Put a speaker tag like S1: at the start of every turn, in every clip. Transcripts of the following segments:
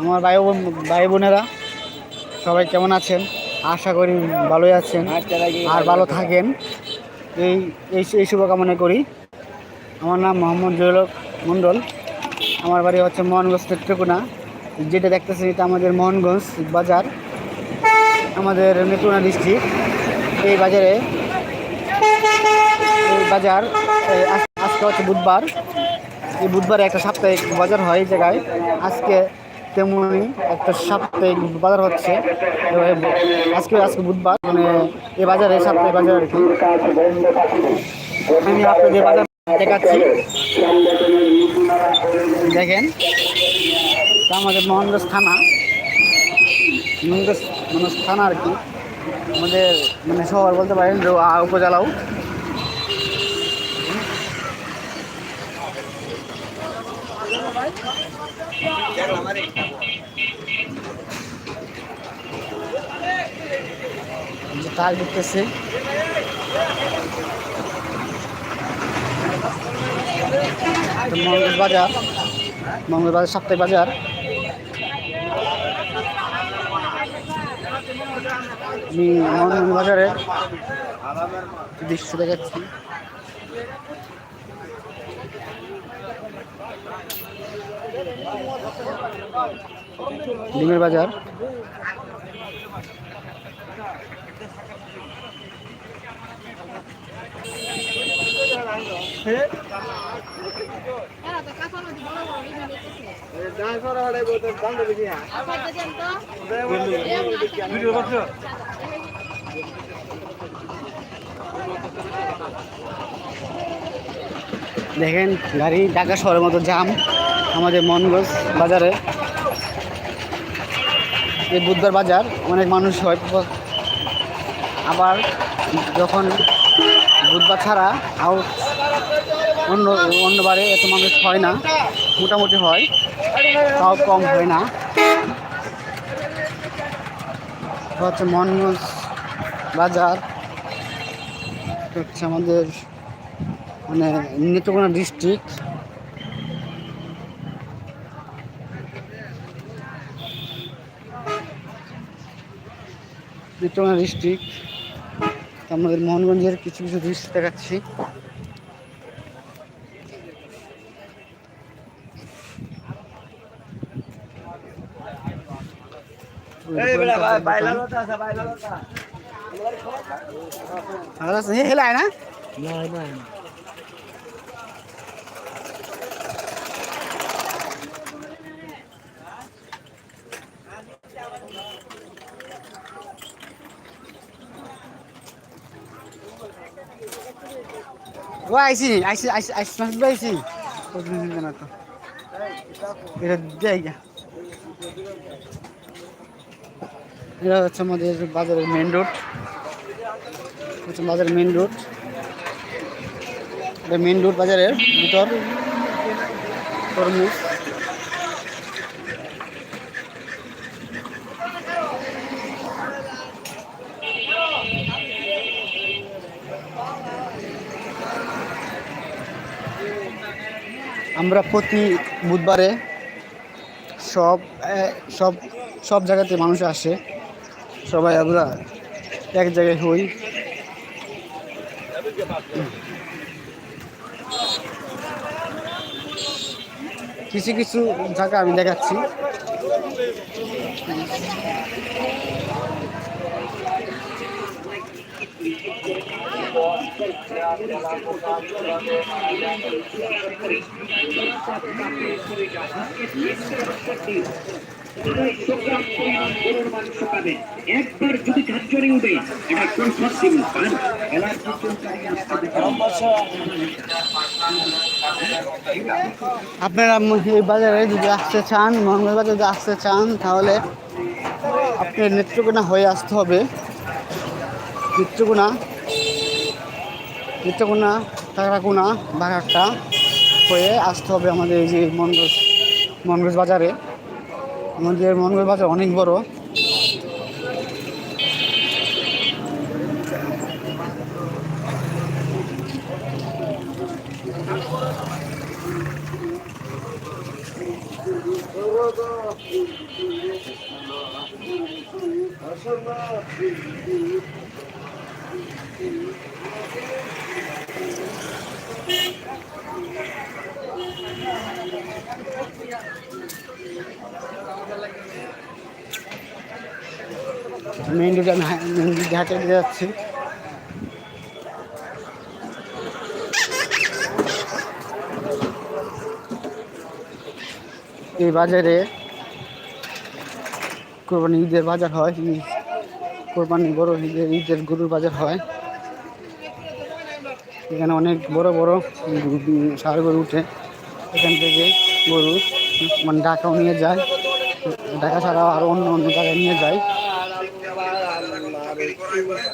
S1: আমার ভাই বোন ভাই বোনেরা, সবাই কেমন আছেন? আশা করি ভালোই আছেন আর ভালো থাকেন। এই এই এই শুভকামনা করি। আমার নাম মোহাম্মদ জহুর মণ্ডল। আমার বাড়ি হচ্ছে মোহনগঞ্জ নেত্রকোনা যেটা দেখতেছেন এটা আমাদের মোহনগঞ্জ বাজার, আমাদের নেত্রকোনা ডিস্ট্রিক্ট এই বাজারে এই বাজার আজকে হচ্ছে বুধবার। এই বুধবারে একটা সাপ্তাহিক বাজার হয় এই জায়গায়। আজকে তেমনি একটা সাপ্তাহিক বাজার হচ্ছে। আজকে আজকে বুধবার মানে এ বাজারে, সাপ্তাহিক বাজার আর কি। আমি আপনাদের বাজার দেখাচ্ছি। দেখেন আমাদের মোহনগঞ্জ থানা। মোহনগঞ্জ মানে থানা আর কি। আমাদের মানে শহর বলতে পারেন যে, আ- যে তার দেখতেছে মঙ্গল বাজার। মঙ্গল বাজার, সাপ্তাহিক বাজার। আমি মঙ্গল বাজারে দৃশ্য দেখাচ্ছি। ডিমের বাজার। দেখেন গাড়ি ঢাকা শহরের মতো জাম আমাদের মনগঞ্জ বাজারে। এই বুধবার বাজার অনেক মানুষ হয়। আবার যখন বুধবার ছাড়া আউট অন্য অন্যবারে এত মানুষ হয় না। মোটামুটি হয়। তাও কম হয় না। হচ্ছে মনগঞ্জ বাজার। হচ্ছে আমাদের মানে নেত্রকোনা ডিস্ট্রিক্ট নেত্রকোনা ডিস্ট্রিক্ট আমাদের মোহনগঞ্জের কিছু কিছু দৃশ্য দেখাচ্ছি। ভালো আছে হেলায় না ও আইসি আইসি আইসি আইসি মাসুদ ভাই আইসি কতদিন হলো তো এটা দেয় গা এটা হচ্ছে আমাদের বাজারের মেন রোড হচ্ছে বাজারের মেন রোড এটা মেন রোড বাজারের ভিতর। তরমুজ। আমরা প্রতি বুধবারে সব সব সব জায়গাতে মানুষ আসে। সবাই আমরা এক জায়গায় হই। কিছু কিছু জায়গা আমি দেখাচ্ছি।
S2: একবার যদি উঠে এটা
S1: আপনারা এই বাজারে যদি আসতে চান মঙ্গল বাজারে যদি আসতে চান, তাহলে আপনার নেত্রকোনা হয়ে আসতে হবে। নেত্রকোনা নেত্রকোনা টাকাকুনা বাঘাট্টা হয়ে আসতে হবে আমাদের এই যে মনগোজ মনগোজ বাজারে। আমাদের মঙ্গল বাজার অনেক বড়। মেইন রোডে আমি মেইন রোডে হাঁটে যাচ্ছি। এই বাজারে কোরবানি ঈদের বাজার হয় কোরবানি বড় ঈদের ঈদের গরুর বাজার হয়। এখানে অনেক বড় বড় সার গরু উঠে। এখান থেকে গরু মানে ঢাকাও নিয়ে যায়। ঢাকা ছাড়াও আরও অন্য অন্য জায়গায় নিয়ে যায়। Maria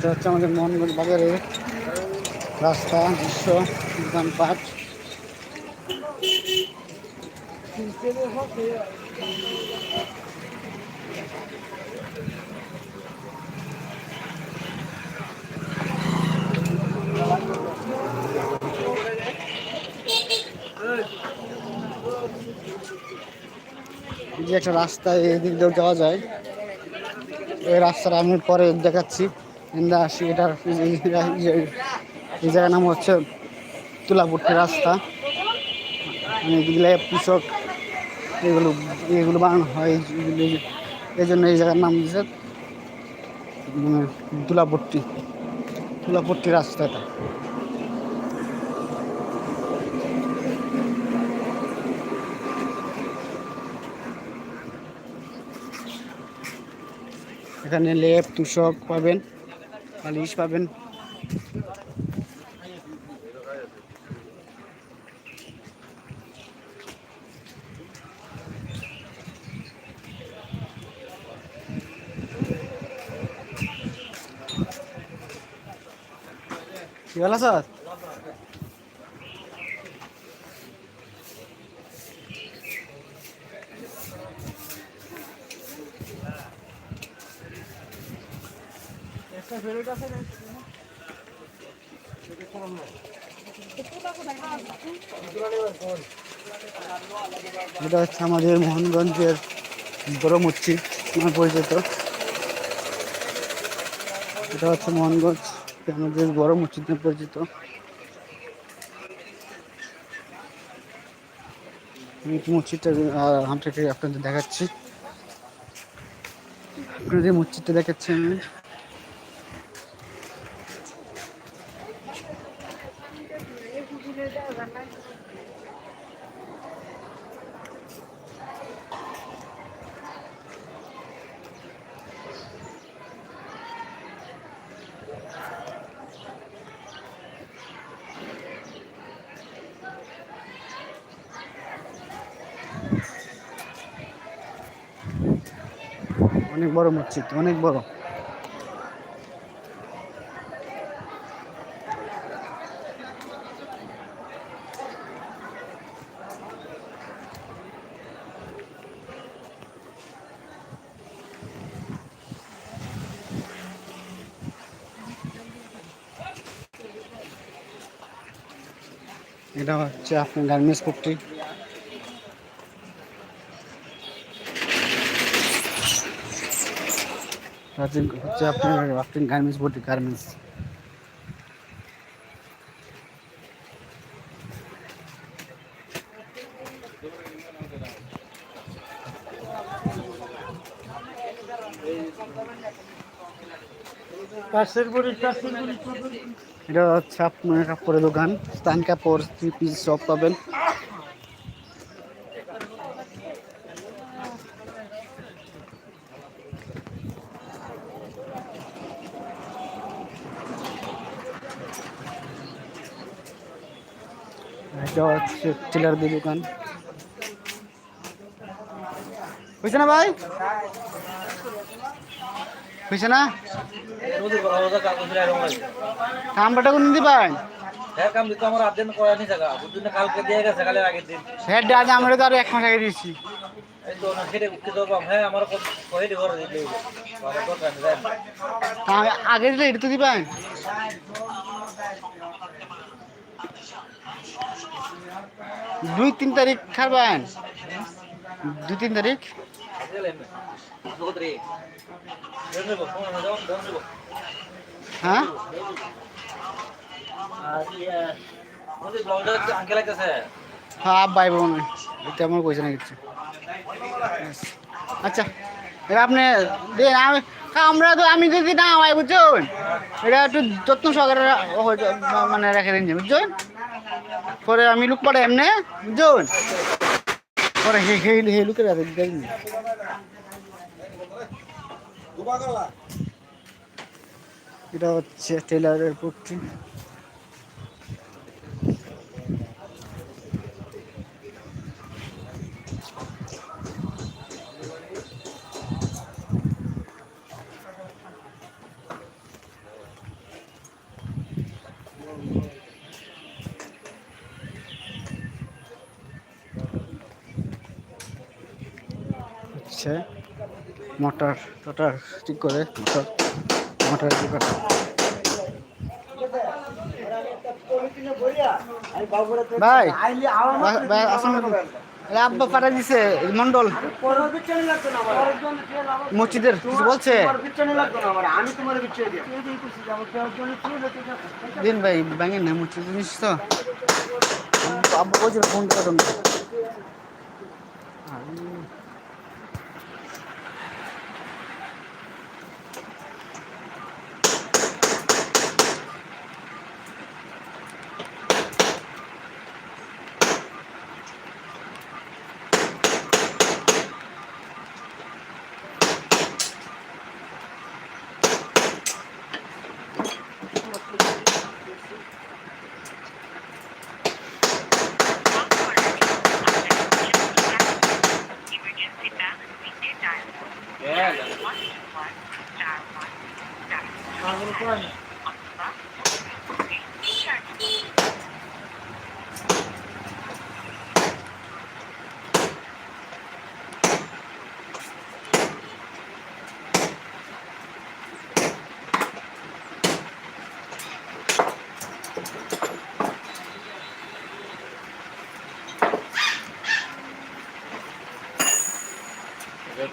S1: এটা হচ্ছে আমাদের মোহনগঞ্জ বাজারের রাস্তা, দৃশ্য দোকানপাট যে একটা রাস্তা এই দিক দিয়েও যাওয়া যায়। এই রাস্তাটা আমি পরে দেখাচ্ছি। আমরা আসি এটার এই- এই- জায়গার নাম হচ্ছে তুলাপুরটি রাস্তা। মানে এগুলো কৃষক, এগুলো এগুলো বানানো হয় এই- জন্য এই জায়গার নাম দিয়েছে তুলাপট্টি তুলাপট্টি রাস্তাটা এখানে লেপ, তুষক পাবেন। পালিশ পাবেন। কি ভালো স্যার এটা হচ্ছে আমাদের মোহনগঞ্জের বড় মসজিদ নামে পরিচিত। এটা হচ্ছে মোহনগঞ্জ আমাদের বড় মসজিদ পরিচিত। হামটা আপনাদের দেখাচ্ছি। আপনাদের মসজিদটা দেখাচ্ছি আমি। অনেক বড় মসজিদ অনেক বড়। এটা হচ্ছে আপনার গার্মেন্টস ফ্যাক্টরি। হচ্ছে আপনার গার্মেন্টস গার্মেন্টস এটা হচ্ছে আপনার কাপড়ের দোকান স্থান কাপড় থ্রি পিস সব পাবেন হচ্ছে টেলারদের দোকান। হয়েছে না ভাই? হয়েছে না? কামটা কোন
S3: হ্যাঁ দিন।
S1: হেড আজ আমরা তো আরও এক মাস আগে দিয়েছি।
S3: হ্যাঁ দি
S1: আগে দিলে এটা তো দিবেন দুই তিন তারিখ খাবেন দুই তিন তারিখ। হ্যাঁ? বোন আমার কইছে না কিছু আচ্ছা এটা আপনি আমি আমরা তো আমি না বুঝছেন? এটা একটু যত্ন সহকারে মানে রেখে দিন, বুঝছেন? পরে আমি লুক পড়ে এমনে, বুঝছেন? পরে হে হে হে, লুকের আর দেখ এটা হচ্ছে টেলারের পক্ষে হচ্ছে মোটর টোটার ঠিক করে মোটর মোটর ভাই আব্বা পাঠা দিছে, মন্ডল। মসজিদের কিছু বলছে? দিন ভাই ব্যাঙে না মসজিদ, জিনিস তো। আব্বা- আব্বা বলছিল ফোন করুন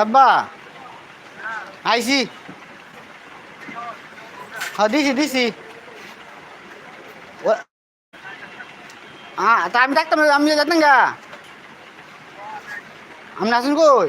S1: আব্বা। আইসি হ্যাঁ দিছি দিছি। হ্যাঁ তা আমি না, আমি যেতাম গা। আপনি আসুন কই?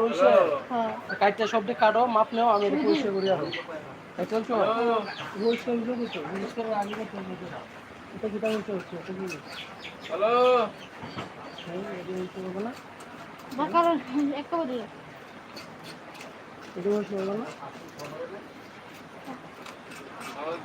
S4: হইছে
S5: হ্যাঁ?
S4: সবটি কাটো মাপ নেও আমি পরিষ্কার করি আরও চলছো? পরিষ্কার পরিষ্কার আগে এটা। কিটা হচ্ছে হচ্ছে এটা কি
S3: হ্যালো
S4: হ্যাঁ, এটা হচ্ছে হবে না?
S5: বাকার একেবারে
S4: এটা হচ্ছে হবে না?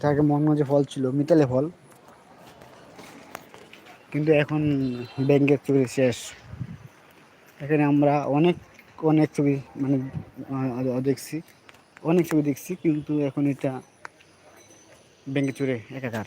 S1: তাকে মনমোজে ফল ছিল, মিতালে ফল। কিন্তু এখন ব্যাংকের ছবি শেষ। এখানে আমরা অনেক অনেক ছবি মানে দেখছি। অনেক ছবি দেখছি, কিন্তু এখন এটা ব্যাংকে চুরে একাকার।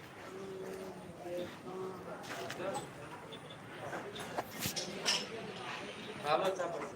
S3: కాలువ చేపలు.